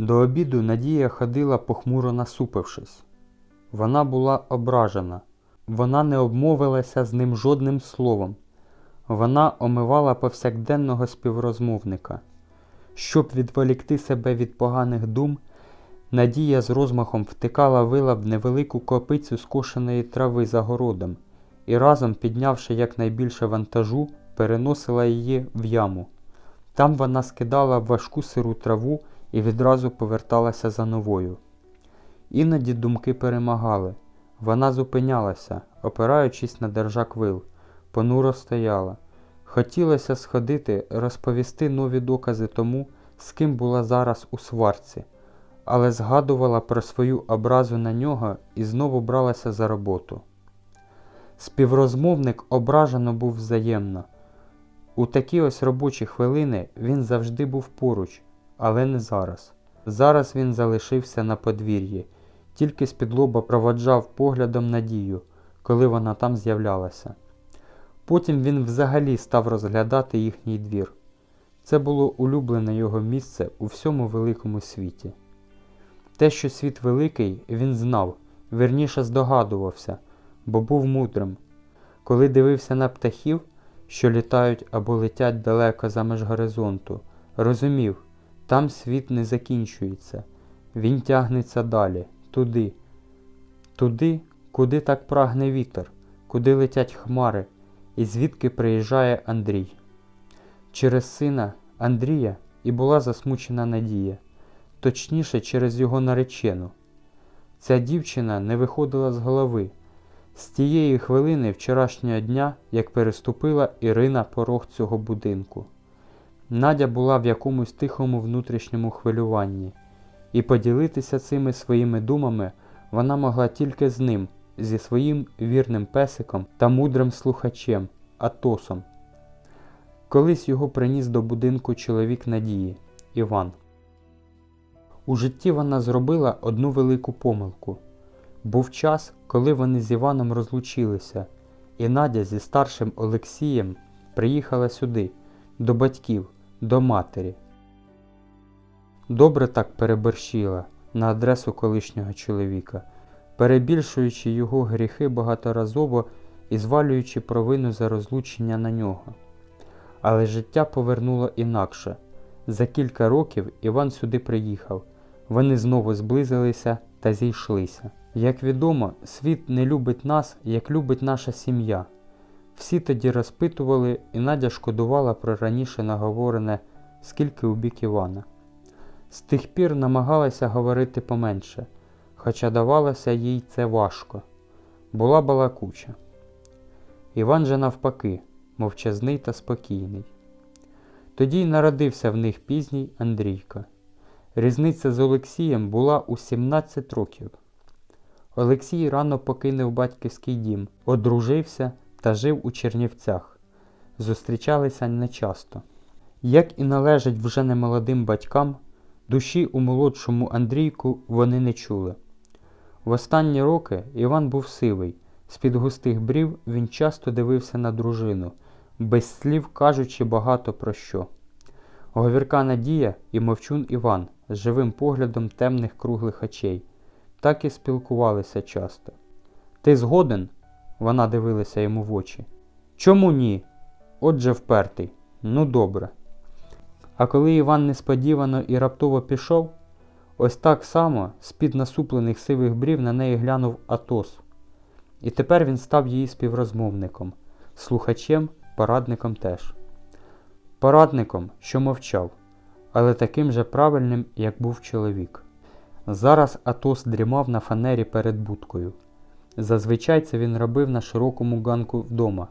До обіду Надія ходила похмуро насупившись. Вона була ображена. Вона не обмовилася з ним жодним словом. Вона омивала повсякденного співрозмовника. Щоб відволікти себе від поганих дум, Надія з розмахом втикала вила в невелику копицю скошеної трави за городом і разом, піднявши якнайбільше вантажу, переносила її в яму. Там вона скидала важку сиру траву і відразу поверталася за новою. Іноді думки перемагали. Вона зупинялася, опираючись на держак вил, понуро стояла. Хотілося сходити, розповісти нові докази тому, з ким була зараз у сварці, але згадувала про свою образу на нього і знову бралася за роботу. Співрозмовник ображено був взаємно. У такі ось робочі хвилини він завжди був поруч, але не зараз. Зараз він залишився на подвір'ї, тільки з-під проводжав поглядом надію, коли вона там з'являлася. Потім він взагалі став розглядати їхній двір. Це було улюблене його місце у всьому великому світі. Те, що світ великий, він знав, верніше здогадувався, бо був мудрим. Коли дивився на птахів, що літають або летять далеко за меж горизонту, розумів, там світ не закінчується, він тягнеться далі, туди, туди, куди так прагне вітер, куди летять хмари, і звідки приїжджає Андрій. Через сина Андрія і була засмучена Надія, точніше через його наречену. Ця дівчина не виходила з голови. З тієї хвилини вчорашнього дня, як переступила Ірина порог цього будинку. Надя була в якомусь тихому внутрішньому хвилюванні, і поділитися цими своїми думами вона могла тільки з ним, зі своїм вірним песиком та мудрим слухачем Атосом. Колись його приніс до будинку чоловік Надії Іван. У житті вона зробила одну велику помилку. Був час, коли вони з Іваном розлучилися, і Надя зі старшим Олексієм приїхала сюди, до батьків, до матері. Добре так переборщила на адресу колишнього чоловіка, перебільшуючи його гріхи багаторазово і звалюючи провину за розлучення на нього. Але життя повернуло інакше. За кілька років Іван сюди приїхав. Вони знову зблизилися та зійшлися. Як відомо, світ не любить нас, як любить наша сім'я. Всі тоді розпитували, і Надя шкодувала про раніше наговорене, скільки у бік Івана. З тих пір намагалася говорити поменше, хоча давалося їй це важко. Була балакуча. Іван же навпаки, мовчазний та спокійний. Тоді й народився в них пізній Андрійка. Різниця з Олексієм була у 17 років. Олексій рано покинув батьківський дім, одружився та жив у Чернівцях. Зустрічалися нечасто. Як і належить вже немолодим батькам, душі у молодшому Андрійку вони не чули. В останні роки Іван був сивий, з-під густих брів він часто дивився на дружину, без слів кажучи багато про що. Говірка Надія і мовчун Іван з живим поглядом темних круглих очей. Так і спілкувалися часто. Ти згоден? Вона дивилася йому в очі. Чому ні? Отже впертий. Ну добре. А коли Іван несподівано і раптово пішов, ось так само з-під насуплених сивих брів на неї глянув Атос. І тепер він став її співрозмовником, слухачем, порадником теж. Порадником, що мовчав, але таким же правильним, як був чоловік. Зараз Атос дрімав на фанері перед будкою. Зазвичай це він робив на широкому ганку вдома,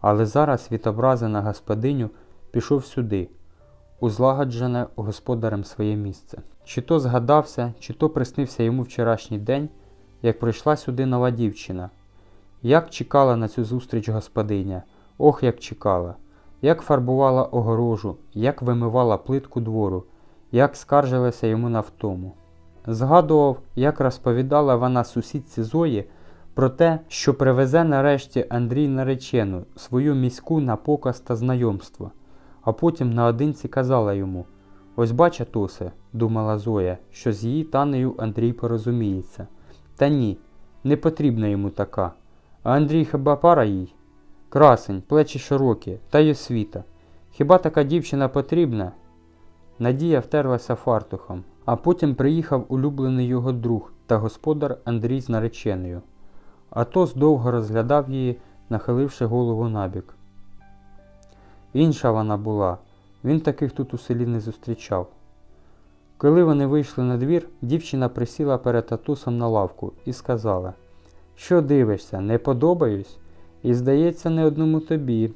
але зараз від образи на господиню пішов сюди, у злагоджене господарем своє місце. Чи то згадався, чи то приснився йому вчорашній день, як прийшла сюди нова дівчина. Як чекала на цю зустріч господиня, ох, як чекала, як фарбувала огорожу, як вимивала плитку двору, як скаржилася йому на втому. Згадував, як розповідала вона сусідці Зої про те, що привезе нарешті Андрій наречену, свою міську на показ та знайомство, а потім наодинці казала йому Ось бача Тосе, думала Зоя, що з її танею Андрій порозуміється. Та ні, не потрібна йому така. А Андрій хіба пара їй? Красень, плечі широкі, та й освіта. Хіба така дівчина потрібна? Надія втерлася фартухом, а потім приїхав улюблений його друг та господар Андрій з нареченою. Атос довго розглядав її, нахиливши голову набік. Інша вона була, він таких тут у селі не зустрічав. Коли вони вийшли на двір, дівчина присіла перед Атосом на лавку і сказала: Що дивишся, не подобаюсь? І, здається, не одному тобі.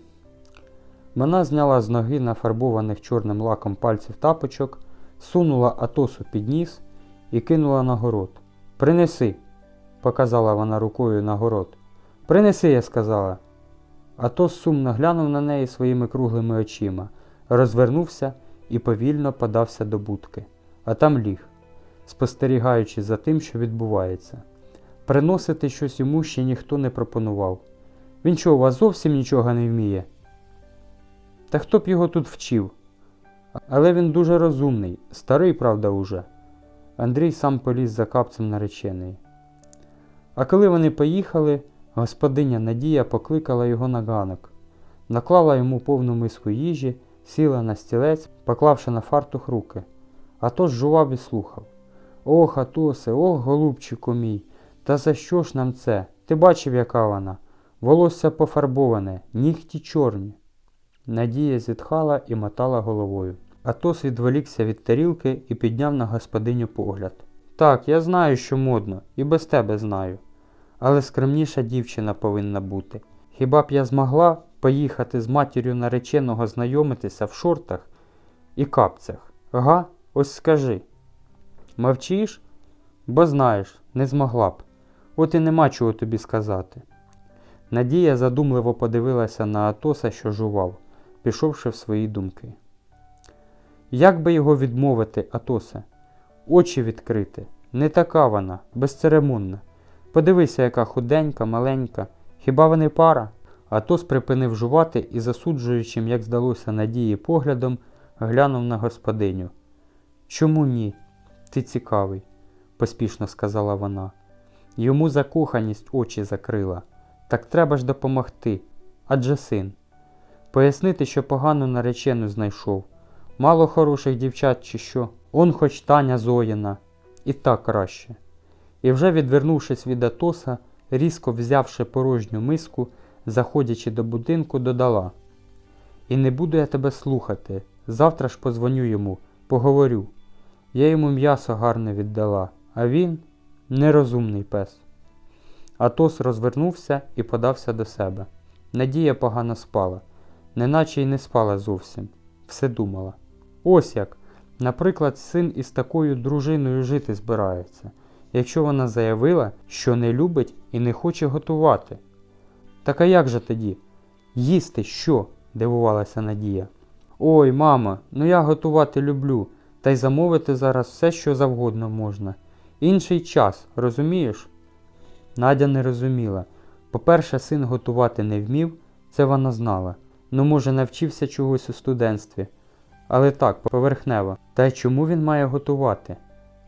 Вона зняла з ноги нафарбованих чорним лаком пальців тапочок, сунула Атосу під ніс і кинула на город. Принеси, показала вона рукою на город. Принеси, я сказала. Атос сумно глянув на неї своїми круглими очима, розвернувся і повільно подався до будки, а там ліг, спостерігаючи за тим, що відбувається. Приносити щось йому ще ніхто не пропонував. Він що, вас зовсім нічого не вміє? Та хто б його тут вчив? Але він дуже розумний, старий, правда, уже. Андрій сам поліз за капцем нареченої. А коли вони поїхали, господиня Надія покликала його на ганок, наклала йому повну миску їжі, сіла на стілець, поклавши на фартух руки. Атос жував і слухав. Ох, Атосе, ох, голубчику мій, та за що ж нам це? Ти бачив, яка вона? Волосся пофарбоване, нігті чорні. Надія зітхала і мотала головою. Атос відволікся від тарілки і підняв на господиню погляд. Так, я знаю, що модно, і без тебе знаю. Але скромніша дівчина повинна бути. Хіба б я змогла поїхати з матір'ю нареченого знайомитися в шортах і капцях? Га? Ось скажи. Мовчиш? Бо знаєш, не змогла б. От і нема чого тобі сказати. Надія задумливо подивилася на Атоса, що жував, пішовши в свої думки. Як би його відмовити, Атосе? Очі відкрити. Не така вона, безцеремонна. Подивися, яка худенька, маленька. Хіба вони пара? Атос припинив жувати і, засуджуючим, як здалося Надії поглядом, глянув на господиню. Чому ні? Ти цікавий, поспішно сказала вона. Йому закоханість очі закрила. Так треба ж допомогти. Адже син. Пояснити, що погану наречену знайшов. Мало хороших дівчат чи що. Он хоч Таня Зоїна. І так краще. І вже відвернувшись від Атоса, різко взявши порожню миску, заходячи до будинку, додала. І не буду я тебе слухати. Завтра ж позвоню йому, поговорю. Я йому м'ясо гарне віддала, а він нерозумний пес. Атос розвернувся і подався до себе. Надія погано спала, неначе й не спала зовсім, все думала. Ось як, наприклад, син із такою дружиною жити збирається, якщо вона заявила, що не любить і не хоче готувати. Так а як же тоді? Їсти що? дивувалася Надія. Ой, мама, ну я готувати люблю, та й замовити зараз все, що завгодно можна. Інший час, розумієш? Надя не розуміла. По-перше, син готувати не вмів, це вона знала. Ну, може, навчився чогось у студентстві. Але так, поверхнево. Та й чому він має готувати,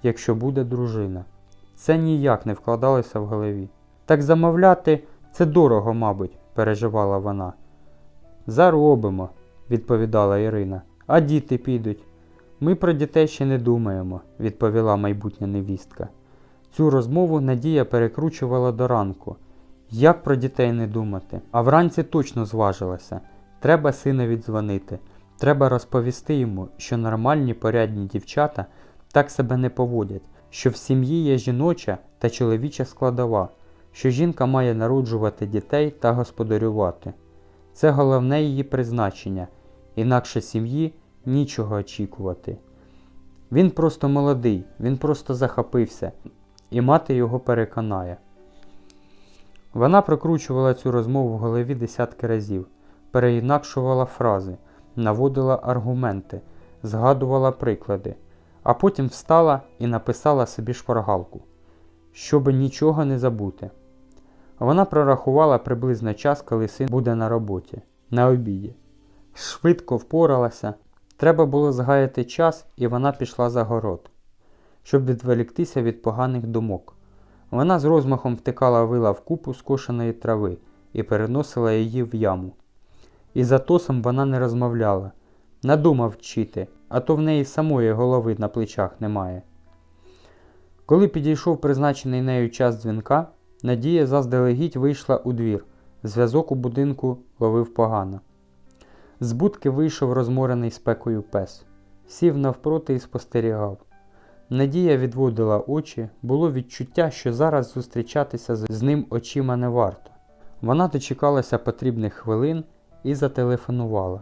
якщо буде дружина? Це ніяк не вкладалося в голові. Так замовляти це дорого, мабуть, переживала вона. Заробимо, відповідала Ірина. А діти підуть. Ми про дітей ще не думаємо, відповіла майбутня невістка. Цю розмову Надія перекручувала до ранку. Як про дітей не думати? А вранці точно зважилася. Треба синові дзвонити. Треба розповісти йому, що нормальні порядні дівчата так себе не поводять, що в сім'ї є жіноча та чоловіча складова, що жінка має народжувати дітей та господарювати. Це головне її призначення, інакше сім'ї нічого очікувати. Він просто молодий, він просто захопився, і мати його переконає. Вона прокручувала цю розмову в голові десятки разів, переінакшувала фрази, наводила аргументи, згадувала приклади, а потім встала і написала собі шпаргалку, щоби нічого не забути. Вона прорахувала приблизно час, коли син буде на роботі, на обіді. Швидко впоралася, Треба було згаяти час, і вона пішла за город, щоб відволіктися від поганих думок. Вона з розмахом втикала вила в купу скошеної трави і переносила її в яму. І за тосом вона не розмовляла, надумав вчити, а то в неї самої голови на плечах немає. Коли підійшов призначений нею час дзвінка, Надія заздалегідь вийшла у двір. Зв'язок у будинку ловив погано. З будки вийшов розморений спекою пес, сів навпроти і спостерігав. Надія відводила очі, було відчуття, що зараз зустрічатися з з ним очима не варто. Вона дочекалася потрібних хвилин і зателефонувала.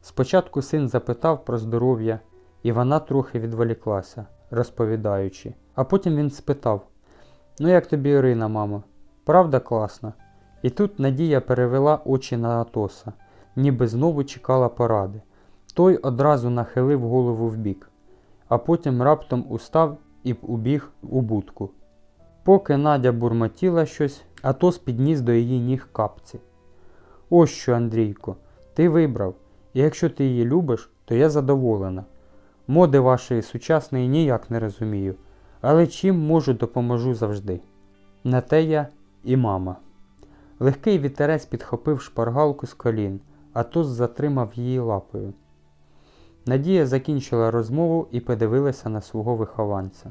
Спочатку син запитав про здоров'я, і вона трохи відволіклася, розповідаючи. А потім він спитав: Ну як тобі Ірина, мамо? Правда класна? І тут Надія перевела очі на Атоса, ніби знову чекала поради. Той одразу нахилив голову вбік, а потім раптом устав і убіг у будку. Поки Надя бурмотіла щось, Атос підніс до її ніг капці. Ось що, Андрійко, ти вибрав, і якщо ти її любиш, то я задоволена. Моди вашої сучасної ніяк не розумію, але чим можу, допоможу завжди. На те я і мама. Легкий вітерець підхопив шпаргалку з колін, Атос затримав її лапою. Надія закінчила розмову і подивилася на свого вихованця.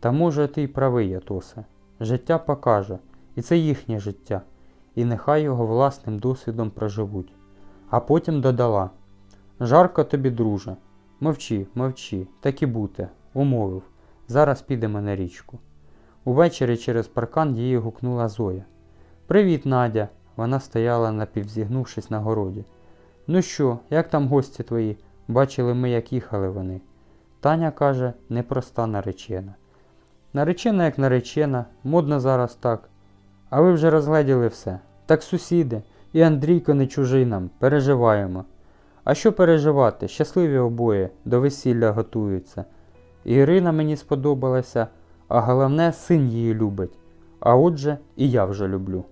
Та може ти й правий, Атосе. Життя покаже, і це їхнє життя, і нехай його власним досвідом проживуть. А потім додала Жарко тобі, друже. Мовчи, мовчи, так і бути, умовив. Зараз підемо на річку. Увечері через паркан її гукнула Зоя. Привіт, Надя. Вона стояла напівзігнувшись на городі. Ну що, як там гості твої? Бачили ми, як їхали вони. Таня каже, непроста наречена. Наречена як наречена, модно зараз так. А ви вже розгледіли все. Так сусіди, і Андрійко не чужий нам, переживаємо. А що переживати? Щасливі обоє, до весілля готуються. Ірина мені сподобалася, а головне, син її любить. А отже, і я вже люблю.